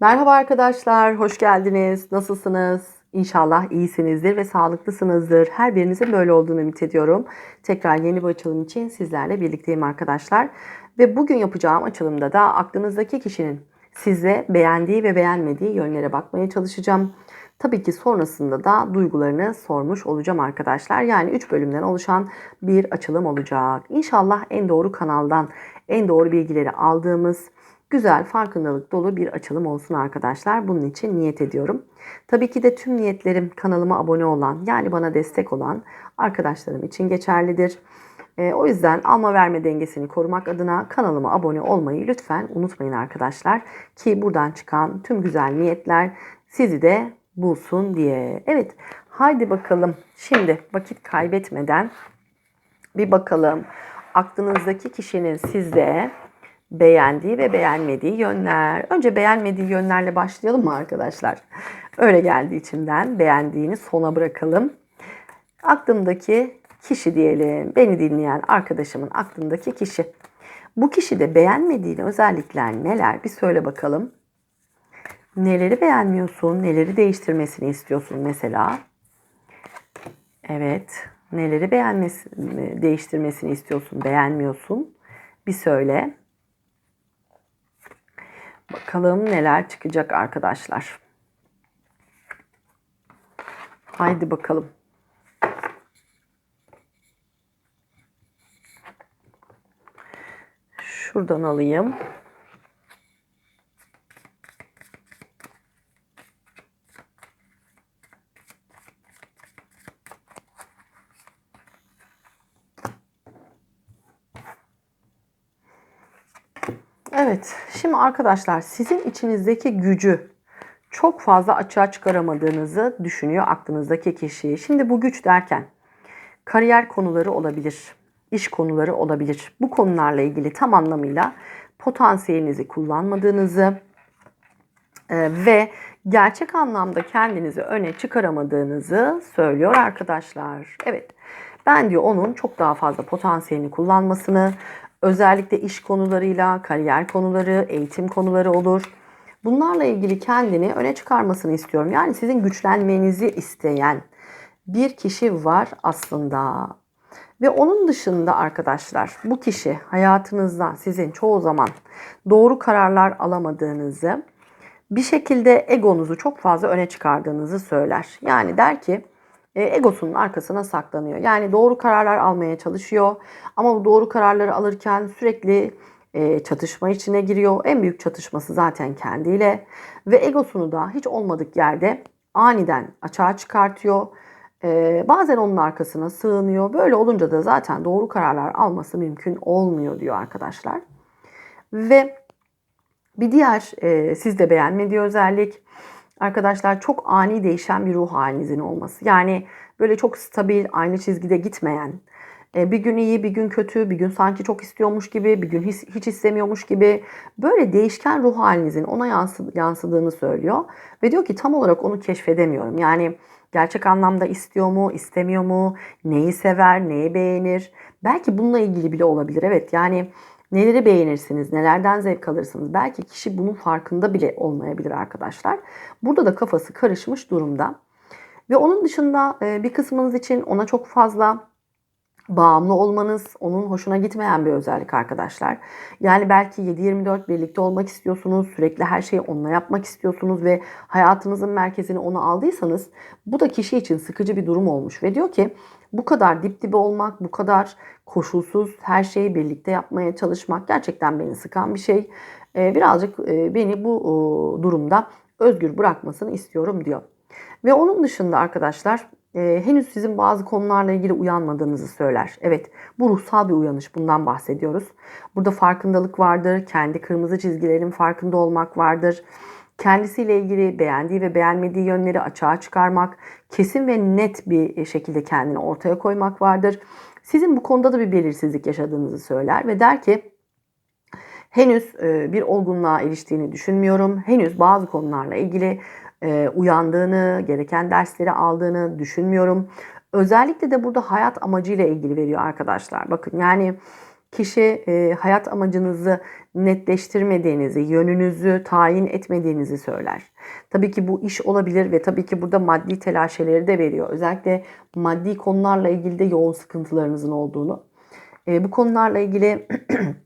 Merhaba arkadaşlar, hoş geldiniz. Nasılsınız? İnşallah iyisinizdir ve sağlıklısınızdır. Her birinizin böyle olduğunu ümit ediyorum. Tekrar yeni bir açılım için sizlerle birlikteyim arkadaşlar. Ve bugün yapacağım açılımda da aklınızdaki kişinin size beğendiği ve beğenmediği yönlere bakmaya çalışacağım. Tabii ki sonrasında da duygularını sormuş olacağım arkadaşlar. Yani 3 bölümden oluşan bir açılım olacak. İnşallah en doğru kanaldan en doğru bilgileri aldığımız güzel, farkındalık dolu bir açılım olsun arkadaşlar. Bunun için niyet ediyorum. Tabii ki de tüm niyetlerim kanalıma abone olan yani bana destek olan arkadaşlarım için geçerlidir. E, o yüzden alma verme dengesini korumak adına kanalıma abone olmayı lütfen unutmayın arkadaşlar. Ki buradan çıkan tüm güzel niyetler sizi de bulsun diye. Evet haydi bakalım şimdi vakit kaybetmeden bir bakalım aklınızdaki kişinin sizde beğendiği ve beğenmediği yönler. Önce beğenmediği yönlerle başlayalım mı arkadaşlar? Öyle geldi içimden. Beğendiğini sona bırakalım. Aklımdaki kişi diyelim. Beni dinleyen arkadaşımın aklındaki kişi. Bu kişide beğenmediğin özellikler neler? Bir söyle bakalım. Neleri beğenmiyorsun? Neleri değiştirmesini istiyorsun mesela? Evet. Neleri beğenmesi, değiştirmesini istiyorsun, beğenmiyorsun? Bir söyle. Bakalım neler çıkacak arkadaşlar. Haydi bakalım. Şuradan alayım. Evet, şimdi arkadaşlar sizin içinizdeki gücü çok fazla açığa çıkaramadığınızı düşünüyor aklınızdaki kişi. Şimdi bu güç derken kariyer konuları olabilir, iş konuları olabilir. Bu konularla ilgili tam anlamıyla potansiyelinizi kullanmadığınızı e, ve gerçek anlamda kendinizi öne çıkaramadığınızı söylüyor arkadaşlar. Evet. Ben diyor onun çok daha fazla potansiyelini kullanmasını, özellikle iş konularıyla, kariyer konuları, eğitim konuları olur. Bunlarla ilgili kendini öne çıkarmasını istiyorum. Yani sizin güçlenmenizi isteyen bir kişi var aslında. Ve onun dışında arkadaşlar bu kişi hayatınızda sizin çoğu zaman doğru kararlar alamadığınızı, bir şekilde egonuzu çok fazla öne çıkardığınızı söyler. Yani der ki egosunun arkasına saklanıyor. Yani doğru kararlar almaya çalışıyor ama bu doğru kararları alırken sürekli e, çatışma içine giriyor. En büyük çatışması zaten kendiyle ve egosunu da hiç olmadık yerde aniden açığa çıkartıyor. E, bazen onun arkasına sığınıyor. Böyle olunca da zaten doğru kararlar alması mümkün olmuyor diyor arkadaşlar. Ve bir diğer e, siz de beğenmediği özellik arkadaşlar çok ani değişen bir ruh halinizin olması. Yani böyle çok stabil, aynı çizgide gitmeyen, e, bir gün iyi, bir gün kötü, bir gün sanki çok istiyormuş gibi, bir gün hiç, hiç istemiyormuş gibi böyle değişken ruh halinizin ona yansıdığını söylüyor. Ve diyor ki tam olarak onu keşfedemiyorum. Yani gerçek anlamda istiyor mu, istemiyor mu, neyi sever, neyi beğenir. Belki bununla ilgili bile olabilir. Evet yani Neleri beğenirsiniz, nelerden zevk alırsınız? Belki kişi bunun farkında bile olmayabilir arkadaşlar. Burada da kafası karışmış durumda. Ve onun dışında e, bir kısmınız için ona çok fazla bağımlı olmanız onun hoşuna gitmeyen bir özellik arkadaşlar. Yani belki 7-24 birlikte olmak istiyorsunuz, sürekli her şeyi onunla yapmak istiyorsunuz ve hayatınızın merkezini ona aldıysanız bu da kişi için sıkıcı bir durum olmuş ve diyor ki bu kadar dip dibe olmak, bu kadar koşulsuz her şeyi birlikte yapmaya çalışmak gerçekten beni sıkan bir şey. Ee, birazcık e, beni bu durumda özgür bırakmasını istiyorum diyor. Ve onun dışında arkadaşlar e, henüz sizin bazı konularla ilgili uyanmadığınızı söyler. Evet bu ruhsal bir uyanış bundan bahsediyoruz. Burada farkındalık vardır, kendi kırmızı çizgilerin farkında olmak vardır. Kendisiyle ilgili beğendiği ve beğenmediği yönleri açığa çıkarmak, kesin ve net bir şekilde kendini ortaya koymak vardır. Sizin bu konuda da bir belirsizlik yaşadığınızı söyler ve der ki henüz e, bir olgunluğa eriştiğini düşünmüyorum. Henüz bazı konularla ilgili e, uyandığını, gereken dersleri aldığını düşünmüyorum. Özellikle de burada hayat amacıyla ilgili veriyor arkadaşlar. Bakın yani kişi e, hayat amacınızı netleştirmediğinizi, yönünüzü tayin etmediğinizi söyler. Tabii ki bu iş olabilir ve tabii ki burada maddi telaşeleri de veriyor. Özellikle maddi konularla ilgili de yoğun sıkıntılarınızın olduğunu. E, bu konularla ilgili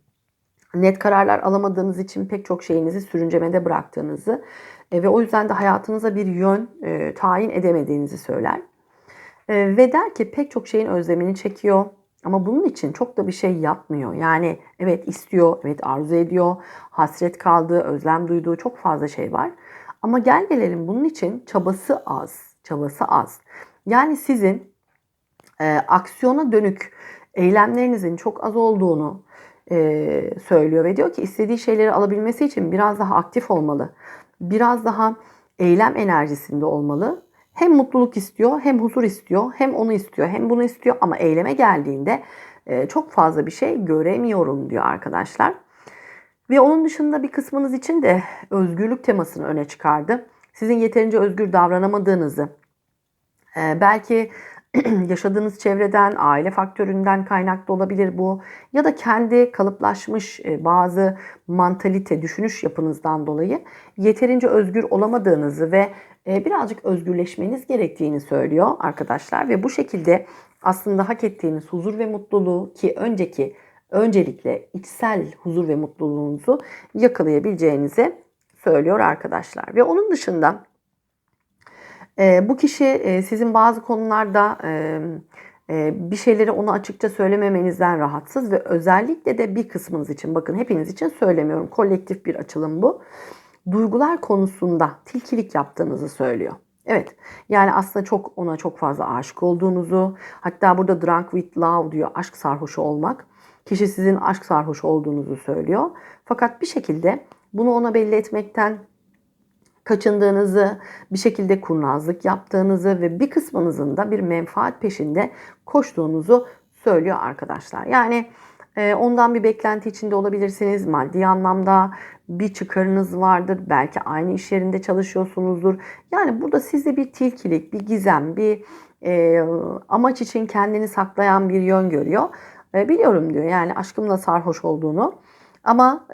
net kararlar alamadığınız için pek çok şeyinizi sürüncemede bıraktığınızı e, ve o yüzden de hayatınıza bir yön e, tayin edemediğinizi söyler. E, ve der ki pek çok şeyin özlemini çekiyor ama bunun için çok da bir şey yapmıyor. Yani evet istiyor, evet arzu ediyor, hasret kaldığı, özlem duyduğu çok fazla şey var. Ama gel gelelim bunun için çabası az, çabası az. Yani sizin e, aksiyona dönük eylemlerinizin çok az olduğunu e, söylüyor ve diyor ki istediği şeyleri alabilmesi için biraz daha aktif olmalı. Biraz daha eylem enerjisinde olmalı. Hem mutluluk istiyor, hem huzur istiyor, hem onu istiyor, hem bunu istiyor ama eyleme geldiğinde e, çok fazla bir şey göremiyorum diyor arkadaşlar. Ve onun dışında bir kısmınız için de özgürlük temasını öne çıkardı. Sizin yeterince özgür davranamadığınızı, e, belki yaşadığınız çevreden, aile faktöründen kaynaklı olabilir bu. Ya da kendi kalıplaşmış e, bazı mantalite, düşünüş yapınızdan dolayı yeterince özgür olamadığınızı ve e, birazcık özgürleşmeniz gerektiğini söylüyor arkadaşlar. Ve bu şekilde aslında hak ettiğiniz huzur ve mutluluğu ki önceki öncelikle içsel huzur ve mutluluğunuzu yakalayabileceğinizi söylüyor arkadaşlar. Ve onun dışında e, bu kişi e, sizin bazı konularda e, e, bir şeyleri ona açıkça söylememenizden rahatsız ve özellikle de bir kısmınız için bakın hepiniz için söylemiyorum kolektif bir açılım bu. Duygular konusunda tilkilik yaptığınızı söylüyor. Evet yani aslında çok ona çok fazla aşık olduğunuzu hatta burada drunk with love diyor aşk sarhoşu olmak. Kişi sizin aşk sarhoşu olduğunuzu söylüyor. Fakat bir şekilde bunu ona belli etmekten kaçındığınızı, bir şekilde kurnazlık yaptığınızı ve bir kısmınızın da bir menfaat peşinde koştuğunuzu söylüyor arkadaşlar. Yani e, ondan bir beklenti içinde olabilirsiniz. Maddi anlamda bir çıkarınız vardır. Belki aynı iş yerinde çalışıyorsunuzdur. Yani burada sizde bir tilkilik, bir gizem, bir e, amaç için kendini saklayan bir yön görüyor. E, biliyorum diyor yani aşkımla sarhoş olduğunu. Ama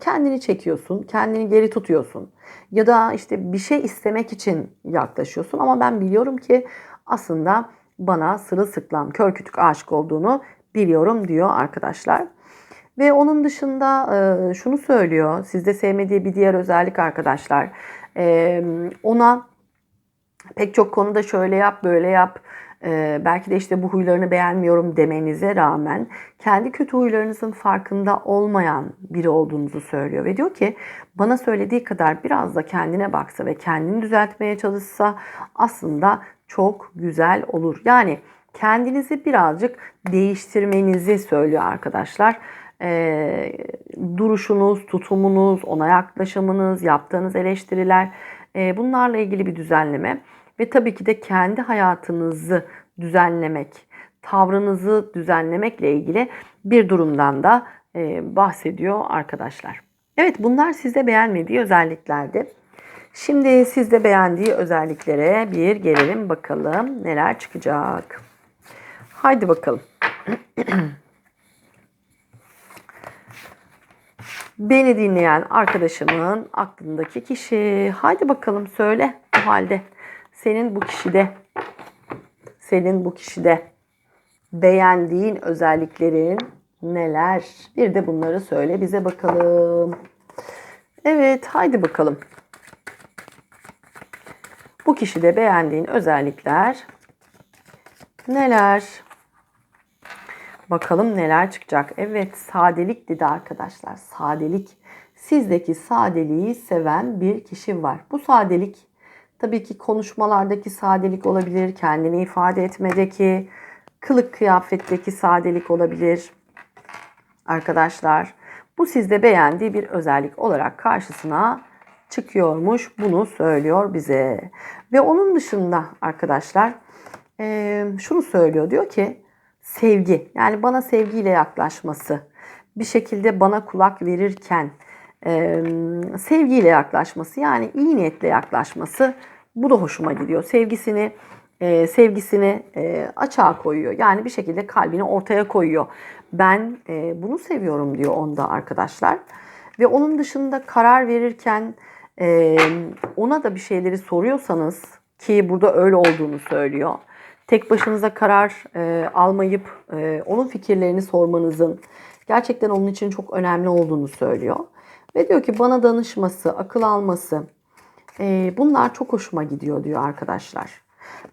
kendini çekiyorsun, kendini geri tutuyorsun. Ya da işte bir şey istemek için yaklaşıyorsun ama ben biliyorum ki aslında bana sırılsıklam, kör kütük aşık olduğunu biliyorum diyor arkadaşlar. Ve onun dışında e, şunu söylüyor, sizde sevmediği bir diğer özellik arkadaşlar. E, ona pek çok konuda şöyle yap, böyle yap, e, belki de işte bu huylarını beğenmiyorum demenize rağmen kendi kötü huylarınızın farkında olmayan biri olduğunuzu söylüyor ve diyor ki bana söylediği kadar biraz da kendine baksa ve kendini düzeltmeye çalışsa aslında çok güzel olur. Yani kendinizi birazcık değiştirmenizi söylüyor arkadaşlar. E, duruşunuz, tutumunuz, ona yaklaşımınız, yaptığınız eleştiriler e, bunlarla ilgili bir düzenleme ve tabii ki de kendi hayatınızı düzenlemek, tavrınızı düzenlemekle ilgili bir durumdan da e, bahsediyor arkadaşlar. Evet bunlar sizde beğenmediği özelliklerdi. Şimdi sizde beğendiği özelliklere bir gelelim bakalım neler çıkacak. Haydi bakalım. Beni dinleyen arkadaşımın aklındaki kişi. Haydi bakalım söyle o halde. Senin bu kişide senin bu kişide beğendiğin özelliklerin neler? Bir de bunları söyle bize bakalım. Evet, haydi bakalım. Bu kişide beğendiğin özellikler neler? Bakalım neler çıkacak. Evet, sadelik dedi arkadaşlar. Sadelik. Sizdeki sadeliği seven bir kişi var. Bu sadelik Tabii ki konuşmalardaki sadelik olabilir, kendini ifade etmedeki, kılık kıyafetteki sadelik olabilir. Arkadaşlar bu sizde beğendiği bir özellik olarak karşısına çıkıyormuş. Bunu söylüyor bize. Ve onun dışında arkadaşlar şunu söylüyor. Diyor ki sevgi yani bana sevgiyle yaklaşması bir şekilde bana kulak verirken sevgiyle yaklaşması yani iyi niyetle yaklaşması bu da hoşuma gidiyor. Sevgisini sevgisini açığa koyuyor. Yani bir şekilde kalbini ortaya koyuyor. Ben bunu seviyorum diyor onda arkadaşlar. Ve onun dışında karar verirken ona da bir şeyleri soruyorsanız ki burada öyle olduğunu söylüyor. Tek başınıza karar almayıp onun fikirlerini sormanızın gerçekten onun için çok önemli olduğunu söylüyor. Ve diyor ki bana danışması, akıl alması e, bunlar çok hoşuma gidiyor diyor arkadaşlar.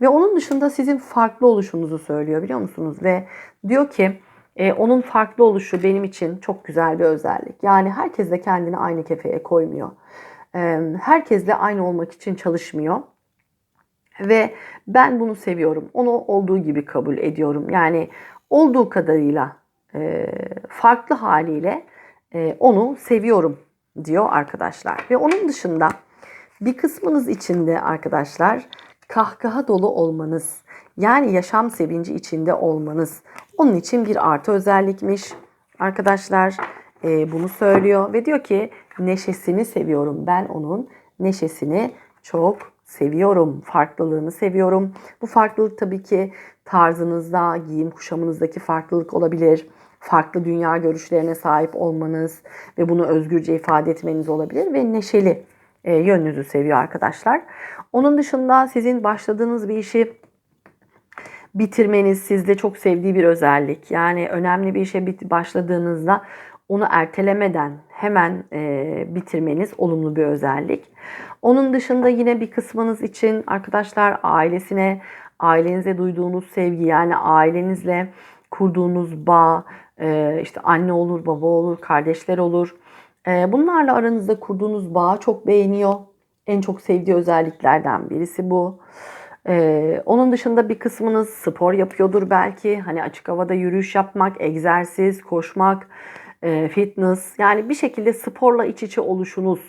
Ve onun dışında sizin farklı oluşunuzu söylüyor biliyor musunuz? Ve diyor ki e, onun farklı oluşu benim için çok güzel bir özellik. Yani herkes de kendini aynı kefeye koymuyor. E, herkesle aynı olmak için çalışmıyor. Ve ben bunu seviyorum. Onu olduğu gibi kabul ediyorum. Yani olduğu kadarıyla e, farklı haliyle e, onu seviyorum diyor arkadaşlar. Ve onun dışında bir kısmınız içinde arkadaşlar kahkaha dolu olmanız, yani yaşam sevinci içinde olmanız onun için bir artı özellikmiş. Arkadaşlar e, bunu söylüyor ve diyor ki neşesini seviyorum. Ben onun neşesini çok seviyorum. Farklılığını seviyorum. Bu farklılık tabii ki tarzınızda, giyim kuşamınızdaki farklılık olabilir. Farklı dünya görüşlerine sahip olmanız ve bunu özgürce ifade etmeniz olabilir ve neşeli e, yönünüzü seviyor arkadaşlar. Onun dışında sizin başladığınız bir işi bitirmeniz sizde çok sevdiği bir özellik. Yani önemli bir işe başladığınızda onu ertelemeden hemen e, bitirmeniz olumlu bir özellik. Onun dışında yine bir kısmınız için arkadaşlar ailesine, ailenize duyduğunuz sevgi yani ailenizle kurduğunuz bağ, e, işte anne olur, baba olur, kardeşler olur. E, bunlarla aranızda kurduğunuz bağı çok beğeniyor. En çok sevdiği özelliklerden birisi bu. Ee, onun dışında bir kısmınız spor yapıyordur belki. Hani açık havada yürüyüş yapmak, egzersiz, koşmak, e, fitness. Yani bir şekilde sporla iç içe oluşunuz.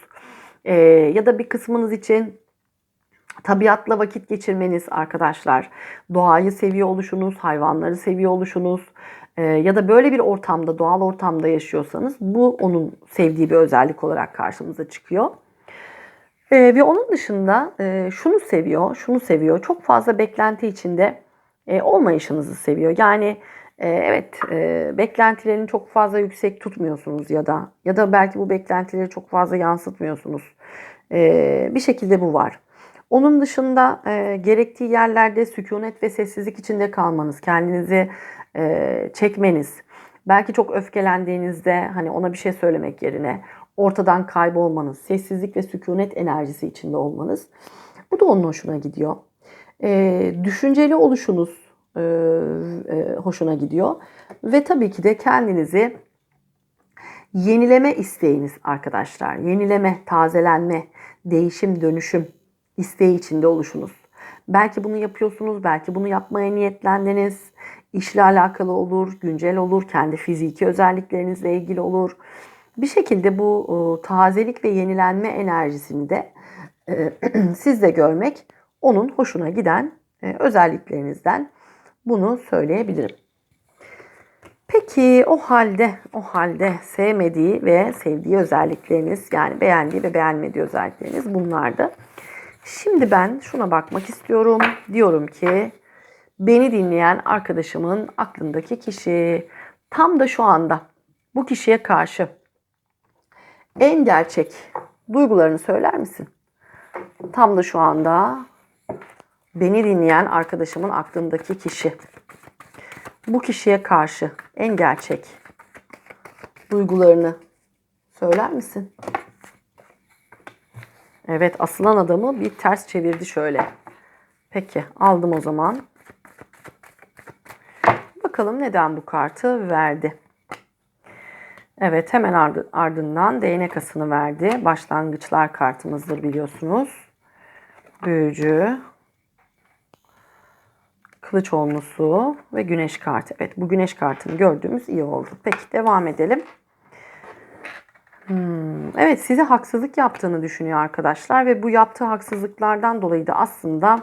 E, ya da bir kısmınız için tabiatla vakit geçirmeniz arkadaşlar. Doğayı seviyor oluşunuz, hayvanları seviyor oluşunuz. E, ya da böyle bir ortamda, doğal ortamda yaşıyorsanız bu onun sevdiği bir özellik olarak karşımıza çıkıyor. E, ve onun dışında e, şunu seviyor, şunu seviyor. Çok fazla beklenti içinde e, olmayışınızı seviyor. Yani e, evet e, beklentilerini çok fazla yüksek tutmuyorsunuz ya da ya da belki bu beklentileri çok fazla yansıtmıyorsunuz. E, bir şekilde bu var. Onun dışında e, gerektiği yerlerde sükunet ve sessizlik içinde kalmanız, kendinizi e, çekmeniz, belki çok öfkelendiğinizde hani ona bir şey söylemek yerine ortadan kaybolmanız, sessizlik ve sükunet enerjisi içinde olmanız. Bu da onun hoşuna gidiyor. E, düşünceli oluşunuz e, e, hoşuna gidiyor. Ve tabii ki de kendinizi yenileme isteğiniz arkadaşlar. Yenileme, tazelenme, değişim, dönüşüm isteği içinde oluşunuz. Belki bunu yapıyorsunuz, belki bunu yapmaya niyetlendiniz. İşle alakalı olur, güncel olur, kendi fiziki özelliklerinizle ilgili olur bir şekilde bu tazelik ve yenilenme enerjisini de e, sizde görmek onun hoşuna giden e, özelliklerinizden bunu söyleyebilirim. Peki o halde o halde sevmediği ve sevdiği özellikleriniz yani beğendiği ve beğenmediği özellikleriniz bunlardı. Şimdi ben şuna bakmak istiyorum. Diyorum ki beni dinleyen arkadaşımın aklındaki kişi tam da şu anda bu kişiye karşı en gerçek duygularını söyler misin? Tam da şu anda beni dinleyen arkadaşımın aklındaki kişi. Bu kişiye karşı en gerçek duygularını söyler misin? Evet asılan adamı bir ters çevirdi şöyle. Peki aldım o zaman. Bakalım neden bu kartı verdi. Evet hemen ardından değnek asını verdi. Başlangıçlar kartımızdır biliyorsunuz. Büyücü, kılıç olmusu ve güneş kartı. Evet bu güneş kartını gördüğümüz iyi oldu. Peki devam edelim. Hmm, evet size haksızlık yaptığını düşünüyor arkadaşlar ve bu yaptığı haksızlıklardan dolayı da aslında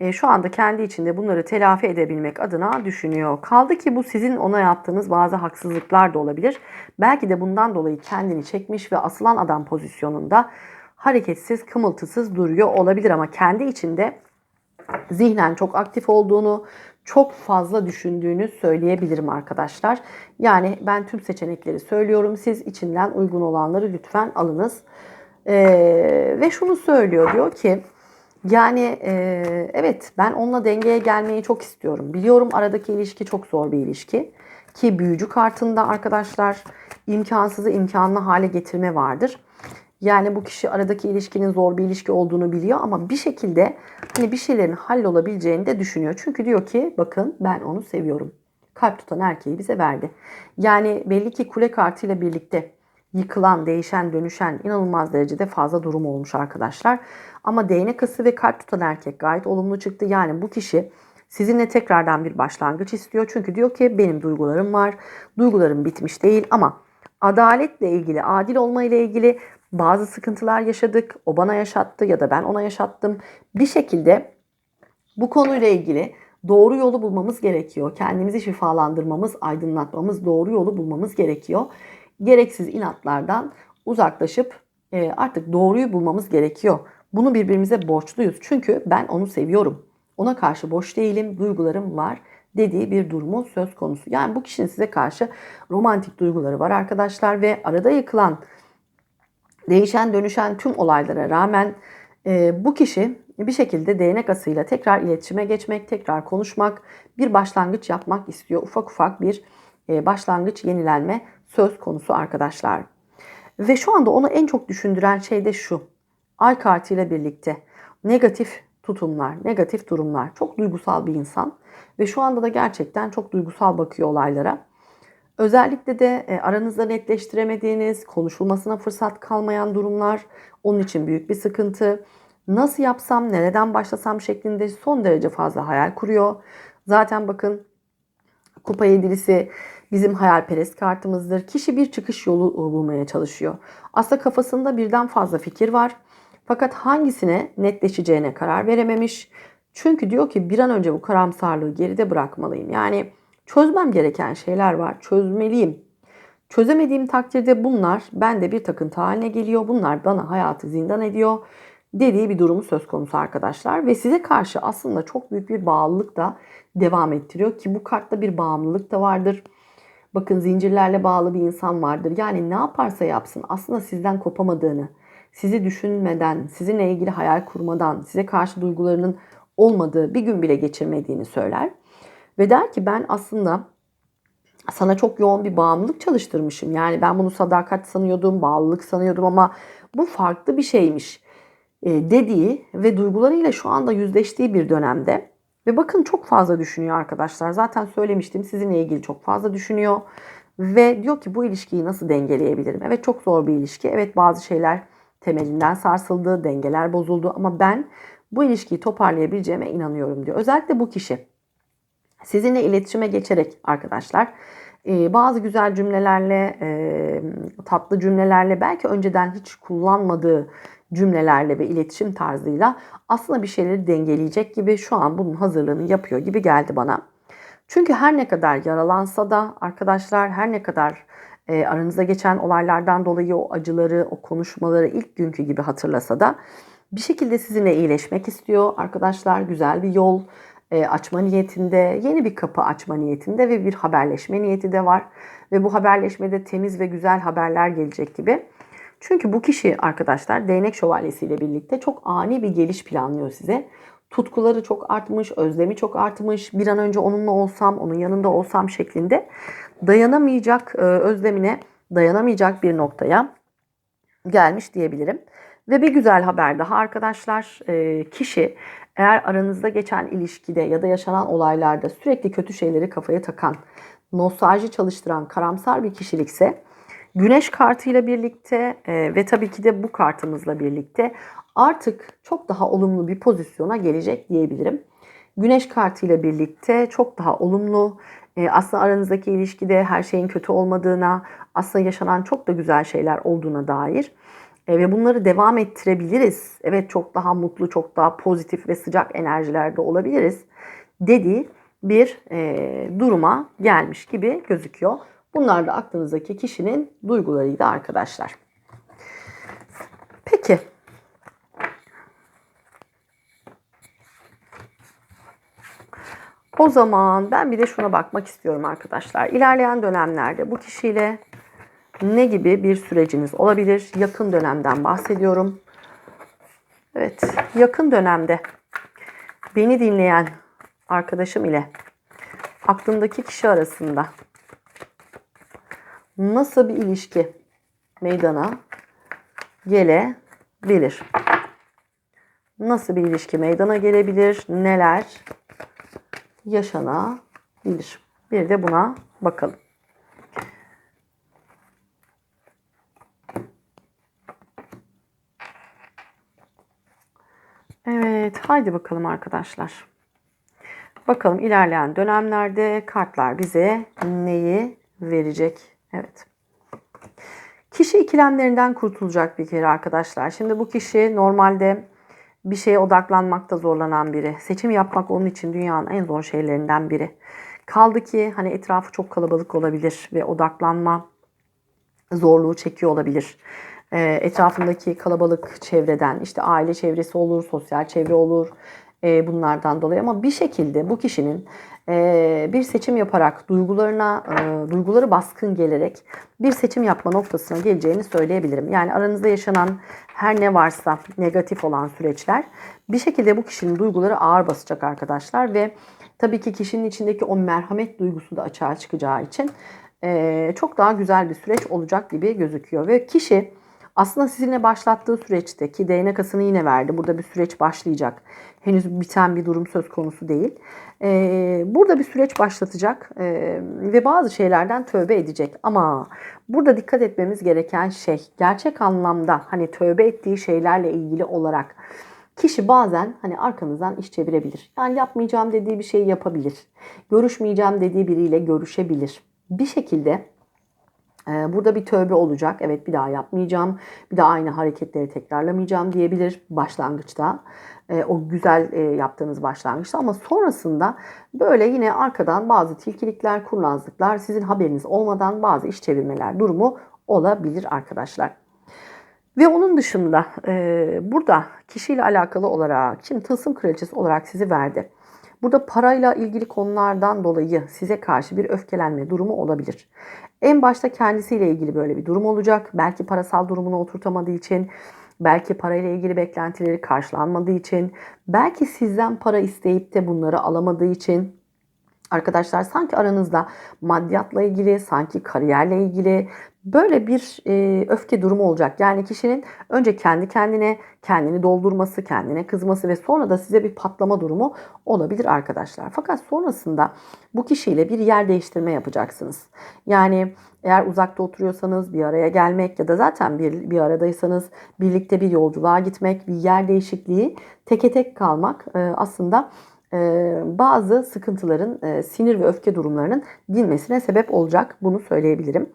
e, şu anda kendi içinde bunları telafi edebilmek adına düşünüyor. Kaldı ki bu sizin ona yaptığınız bazı haksızlıklar da olabilir. Belki de bundan dolayı kendini çekmiş ve asılan adam pozisyonunda hareketsiz, kımıltısız duruyor olabilir ama kendi içinde zihnen çok aktif olduğunu, çok fazla düşündüğünü söyleyebilirim arkadaşlar. Yani ben tüm seçenekleri söylüyorum. Siz içinden uygun olanları lütfen alınız. Ee, ve şunu söylüyor diyor ki yani e, evet ben onunla dengeye gelmeyi çok istiyorum. Biliyorum aradaki ilişki çok zor bir ilişki. Ki büyücü kartında arkadaşlar imkansızı imkanlı hale getirme vardır. Yani bu kişi aradaki ilişkinin zor bir ilişki olduğunu biliyor ama bir şekilde hani bir şeylerin hallolabileceğini de düşünüyor. Çünkü diyor ki bakın ben onu seviyorum. Kalp tutan erkeği bize verdi. Yani belli ki kule kartıyla birlikte yıkılan, değişen, dönüşen inanılmaz derecede fazla durum olmuş arkadaşlar. Ama değnek ası ve kalp tutan erkek gayet olumlu çıktı. Yani bu kişi sizinle tekrardan bir başlangıç istiyor. Çünkü diyor ki benim duygularım var. Duygularım bitmiş değil ama adaletle ilgili, adil olma ile ilgili bazı sıkıntılar yaşadık. O bana yaşattı ya da ben ona yaşattım. Bir şekilde bu konuyla ilgili doğru yolu bulmamız gerekiyor. Kendimizi şifalandırmamız, aydınlatmamız, doğru yolu bulmamız gerekiyor. Gereksiz inatlardan uzaklaşıp e, artık doğruyu bulmamız gerekiyor. Bunu birbirimize borçluyuz. Çünkü ben onu seviyorum. Ona karşı boş değilim, duygularım var dediği bir durumu söz konusu. Yani bu kişinin size karşı romantik duyguları var arkadaşlar ve arada yıkılan, değişen dönüşen tüm olaylara rağmen e, bu kişi bir şekilde değnek asıyla tekrar iletişime geçmek, tekrar konuşmak, bir başlangıç yapmak istiyor. Ufak ufak bir e, başlangıç, yenilenme söz konusu arkadaşlar. Ve şu anda onu en çok düşündüren şey de şu. Ay kartıyla birlikte negatif tutumlar, negatif durumlar. Çok duygusal bir insan ve şu anda da gerçekten çok duygusal bakıyor olaylara. Özellikle de e, aranızda netleştiremediğiniz, konuşulmasına fırsat kalmayan durumlar onun için büyük bir sıkıntı. Nasıl yapsam, nereden başlasam şeklinde son derece fazla hayal kuruyor. Zaten bakın kupa yedilisi bizim hayalperest kartımızdır. Kişi bir çıkış yolu bulmaya çalışıyor. Aslında kafasında birden fazla fikir var. Fakat hangisine netleşeceğine karar verememiş. Çünkü diyor ki bir an önce bu karamsarlığı geride bırakmalıyım. Yani çözmem gereken şeyler var. Çözmeliyim. Çözemediğim takdirde bunlar bende bir takıntı haline geliyor. Bunlar bana hayatı zindan ediyor dediği bir durumu söz konusu arkadaşlar. Ve size karşı aslında çok büyük bir bağlılık da devam ettiriyor ki bu kartta bir bağımlılık da vardır. Bakın zincirlerle bağlı bir insan vardır. Yani ne yaparsa yapsın aslında sizden kopamadığını, sizi düşünmeden, sizinle ilgili hayal kurmadan, size karşı duygularının olmadığı bir gün bile geçirmediğini söyler. Ve der ki ben aslında sana çok yoğun bir bağımlılık çalıştırmışım. Yani ben bunu sadakat sanıyordum, bağlılık sanıyordum ama bu farklı bir şeymiş e, dediği ve duygularıyla şu anda yüzleştiği bir dönemde ve bakın çok fazla düşünüyor arkadaşlar. Zaten söylemiştim sizinle ilgili çok fazla düşünüyor. Ve diyor ki bu ilişkiyi nasıl dengeleyebilirim? Evet çok zor bir ilişki. Evet bazı şeyler temelinden sarsıldı, dengeler bozuldu ama ben bu ilişkiyi toparlayabileceğime inanıyorum diyor. Özellikle bu kişi sizinle iletişime geçerek arkadaşlar e, bazı güzel cümlelerle, e, tatlı cümlelerle belki önceden hiç kullanmadığı cümlelerle ve iletişim tarzıyla aslında bir şeyleri dengeleyecek gibi şu an bunun hazırlığını yapıyor gibi geldi bana. Çünkü her ne kadar yaralansa da arkadaşlar her ne kadar e, aranızda geçen olaylardan dolayı o acıları, o konuşmaları ilk günkü gibi hatırlasa da bir şekilde sizinle iyileşmek istiyor. Arkadaşlar güzel bir yol e, açma niyetinde, yeni bir kapı açma niyetinde ve bir haberleşme niyeti de var. Ve bu haberleşmede temiz ve güzel haberler gelecek gibi. Çünkü bu kişi arkadaşlar değnek şövalyesiyle birlikte çok ani bir geliş planlıyor size. Tutkuları çok artmış, özlemi çok artmış. Bir an önce onunla olsam, onun yanında olsam şeklinde dayanamayacak e, özlemine, dayanamayacak bir noktaya gelmiş diyebilirim. Ve bir güzel haber daha arkadaşlar. E, kişi eğer aranızda geçen ilişkide ya da yaşanan olaylarda sürekli kötü şeyleri kafaya takan, nostalji çalıştıran, karamsar bir kişilikse Güneş kartıyla birlikte e, ve tabii ki de bu kartımızla birlikte artık çok daha olumlu bir pozisyona gelecek diyebilirim. Güneş kartıyla birlikte çok daha olumlu, e, aslında aranızdaki ilişkide her şeyin kötü olmadığına, aslında yaşanan çok da güzel şeyler olduğuna dair e, ve bunları devam ettirebiliriz. Evet çok daha mutlu, çok daha pozitif ve sıcak enerjilerde olabiliriz dediği bir e, duruma gelmiş gibi gözüküyor. Bunlar da aklınızdaki kişinin duygularıydı arkadaşlar. Peki. O zaman ben bir de şuna bakmak istiyorum arkadaşlar. İlerleyen dönemlerde bu kişiyle ne gibi bir süreciniz olabilir? Yakın dönemden bahsediyorum. Evet, yakın dönemde beni dinleyen arkadaşım ile aklımdaki kişi arasında nasıl bir ilişki meydana gelebilir? Nasıl bir ilişki meydana gelebilir? Neler yaşanabilir? Bir de buna bakalım. Evet, haydi bakalım arkadaşlar. Bakalım ilerleyen dönemlerde kartlar bize neyi verecek? Evet. Kişi ikilemlerinden kurtulacak bir kere arkadaşlar. Şimdi bu kişi normalde bir şeye odaklanmakta zorlanan biri. Seçim yapmak onun için dünyanın en zor şeylerinden biri. Kaldı ki hani etrafı çok kalabalık olabilir ve odaklanma zorluğu çekiyor olabilir. E, etrafındaki kalabalık çevreden işte aile çevresi olur, sosyal çevre olur e, bunlardan dolayı ama bir şekilde bu kişinin bir seçim yaparak duygularına e, duyguları baskın gelerek bir seçim yapma noktasına geleceğini söyleyebilirim. Yani aranızda yaşanan her ne varsa negatif olan süreçler bir şekilde bu kişinin duyguları ağır basacak arkadaşlar ve tabii ki kişinin içindeki o merhamet duygusu da açığa çıkacağı için e, çok daha güzel bir süreç olacak gibi gözüküyor ve kişi aslında sizinle başlattığı süreçte ki değnek asını yine verdi. Burada bir süreç başlayacak. Henüz biten bir durum söz konusu değil. Ee, burada bir süreç başlatacak ee, ve bazı şeylerden tövbe edecek. Ama burada dikkat etmemiz gereken şey gerçek anlamda hani tövbe ettiği şeylerle ilgili olarak kişi bazen hani arkanızdan iş çevirebilir. Yani yapmayacağım dediği bir şeyi yapabilir. Görüşmeyeceğim dediği biriyle görüşebilir. Bir şekilde burada bir tövbe olacak. Evet bir daha yapmayacağım. Bir daha aynı hareketleri tekrarlamayacağım diyebilir başlangıçta. Ee, o güzel e, yaptığınız başlangıçta ama sonrasında böyle yine arkadan bazı tilkilikler, kurnazlıklar sizin haberiniz olmadan bazı iş çevirmeler durumu olabilir arkadaşlar. Ve onun dışında e, burada kişiyle alakalı olarak, şimdi tılsım kraliçesi olarak sizi verdi. Burada parayla ilgili konulardan dolayı size karşı bir öfkelenme durumu olabilir. En başta kendisiyle ilgili böyle bir durum olacak. Belki parasal durumunu oturtamadığı için, belki parayla ilgili beklentileri karşılanmadığı için, belki sizden para isteyip de bunları alamadığı için Arkadaşlar sanki aranızda maddiyatla ilgili, sanki kariyerle ilgili böyle bir e, öfke durumu olacak. Yani kişinin önce kendi kendine kendini doldurması, kendine kızması ve sonra da size bir patlama durumu olabilir arkadaşlar. Fakat sonrasında bu kişiyle bir yer değiştirme yapacaksınız. Yani eğer uzakta oturuyorsanız bir araya gelmek ya da zaten bir, bir aradaysanız birlikte bir yolculuğa gitmek, bir yer değişikliği, teke tek kalmak e, aslında bazı sıkıntıların, sinir ve öfke durumlarının dinmesine sebep olacak. Bunu söyleyebilirim.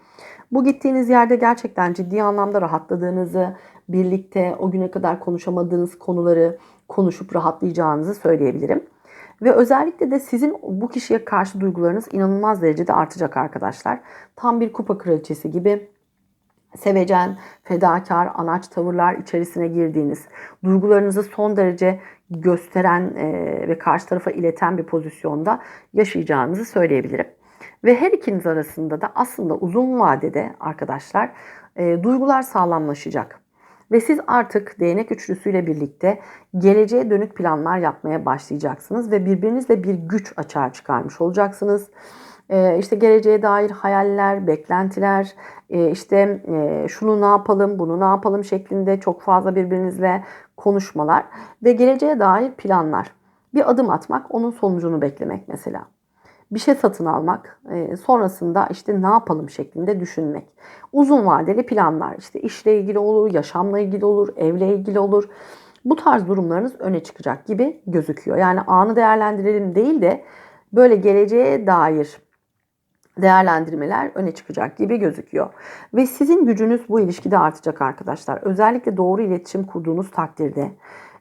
Bu gittiğiniz yerde gerçekten ciddi anlamda rahatladığınızı, birlikte o güne kadar konuşamadığınız konuları konuşup rahatlayacağınızı söyleyebilirim. Ve özellikle de sizin bu kişiye karşı duygularınız inanılmaz derecede artacak arkadaşlar. Tam bir kupa kraliçesi gibi sevecen, fedakar, anaç tavırlar içerisine girdiğiniz, duygularınızı son derece gösteren ve karşı tarafa ileten bir pozisyonda yaşayacağınızı söyleyebilirim. Ve her ikiniz arasında da aslında uzun vadede arkadaşlar e, duygular sağlamlaşacak. Ve siz artık değnek üçlüsüyle birlikte geleceğe dönük planlar yapmaya başlayacaksınız ve birbirinizle bir güç açığa çıkarmış olacaksınız. Ee, işte geleceğe dair hayaller, beklentiler, e, işte e, şunu ne yapalım, bunu ne yapalım şeklinde çok fazla birbirinizle konuşmalar ve geleceğe dair planlar. Bir adım atmak, onun sonucunu beklemek mesela. Bir şey satın almak, e, sonrasında işte ne yapalım şeklinde düşünmek. Uzun vadeli planlar, işte işle ilgili olur, yaşamla ilgili olur, evle ilgili olur. Bu tarz durumlarınız öne çıkacak gibi gözüküyor. Yani anı değerlendirelim değil de böyle geleceğe dair değerlendirmeler öne çıkacak gibi gözüküyor. Ve sizin gücünüz bu ilişkide artacak arkadaşlar. Özellikle doğru iletişim kurduğunuz takdirde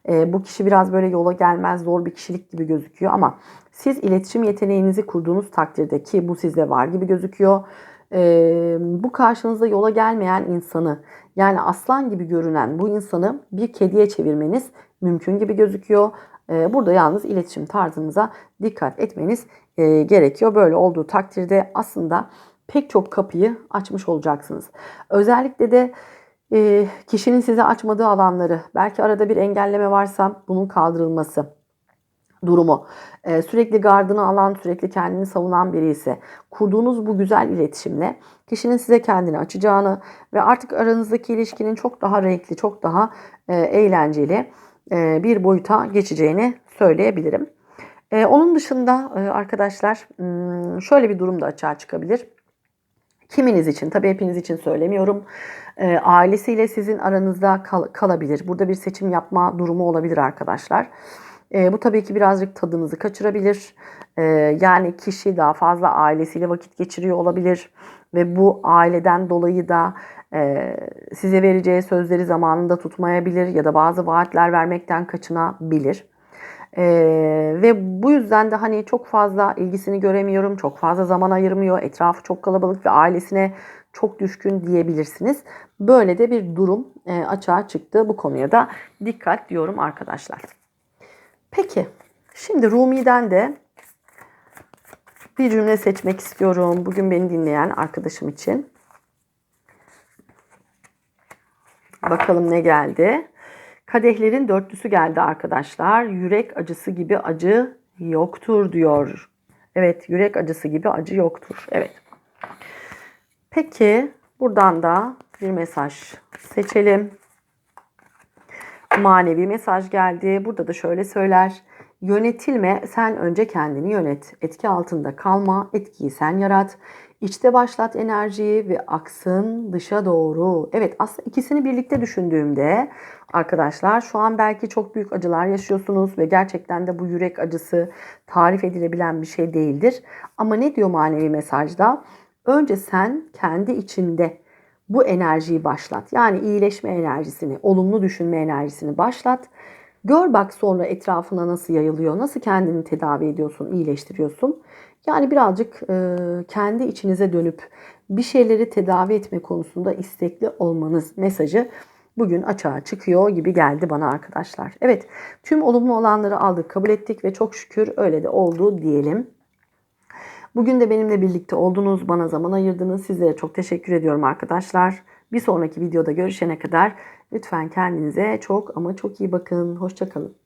e, bu kişi biraz böyle yola gelmez zor bir kişilik gibi gözüküyor ama siz iletişim yeteneğinizi kurduğunuz takdirde ki bu sizde var gibi gözüküyor. E, bu karşınızda yola gelmeyen insanı yani aslan gibi görünen bu insanı bir kediye çevirmeniz mümkün gibi gözüküyor. E, burada yalnız iletişim tarzınıza dikkat etmeniz e, gerekiyor. Böyle olduğu takdirde aslında pek çok kapıyı açmış olacaksınız. Özellikle de e, kişinin size açmadığı alanları, belki arada bir engelleme varsa bunun kaldırılması durumu, e, sürekli gardını alan, sürekli kendini savunan biri ise kurduğunuz bu güzel iletişimle kişinin size kendini açacağını ve artık aranızdaki ilişkinin çok daha renkli, çok daha e, eğlenceli e, bir boyuta geçeceğini söyleyebilirim. E, onun dışında e, arkadaşlar hmm, şöyle bir durum da açığa çıkabilir. Kiminiz için, tabii hepiniz için söylemiyorum. E, ailesiyle sizin aranızda kal- kalabilir. Burada bir seçim yapma durumu olabilir arkadaşlar. E, bu tabii ki birazcık tadınızı kaçırabilir. E, yani kişi daha fazla ailesiyle vakit geçiriyor olabilir. Ve bu aileden dolayı da e, size vereceği sözleri zamanında tutmayabilir ya da bazı vaatler vermekten kaçınabilir. Ee, ve bu yüzden de hani çok fazla ilgisini göremiyorum, çok fazla zaman ayırmıyor, etrafı çok kalabalık ve ailesine çok düşkün diyebilirsiniz. Böyle de bir durum e, açığa çıktı. Bu konuya da dikkat diyorum arkadaşlar. Peki, şimdi Rumi'den de bir cümle seçmek istiyorum. Bugün beni dinleyen arkadaşım için. Bakalım ne geldi. Kadehlerin dörtlüsü geldi arkadaşlar. Yürek acısı gibi acı yoktur diyor. Evet, yürek acısı gibi acı yoktur. Evet. Peki, buradan da bir mesaj seçelim. Manevi mesaj geldi. Burada da şöyle söyler. Yönetilme, sen önce kendini yönet. Etki altında kalma, etkiyi sen yarat. İçte başlat enerjiyi ve aksın dışa doğru. Evet aslında ikisini birlikte düşündüğümde arkadaşlar şu an belki çok büyük acılar yaşıyorsunuz ve gerçekten de bu yürek acısı tarif edilebilen bir şey değildir. Ama ne diyor manevi mesajda? Önce sen kendi içinde bu enerjiyi başlat. Yani iyileşme enerjisini, olumlu düşünme enerjisini başlat. Gör bak sonra etrafına nasıl yayılıyor, nasıl kendini tedavi ediyorsun, iyileştiriyorsun. Yani birazcık e, kendi içinize dönüp bir şeyleri tedavi etme konusunda istekli olmanız mesajı bugün açığa çıkıyor gibi geldi bana arkadaşlar. Evet tüm olumlu olanları aldık kabul ettik ve çok şükür öyle de oldu diyelim. Bugün de benimle birlikte oldunuz, bana zaman ayırdınız. Sizlere çok teşekkür ediyorum arkadaşlar. Bir sonraki videoda görüşene kadar lütfen kendinize çok ama çok iyi bakın. Hoşçakalın.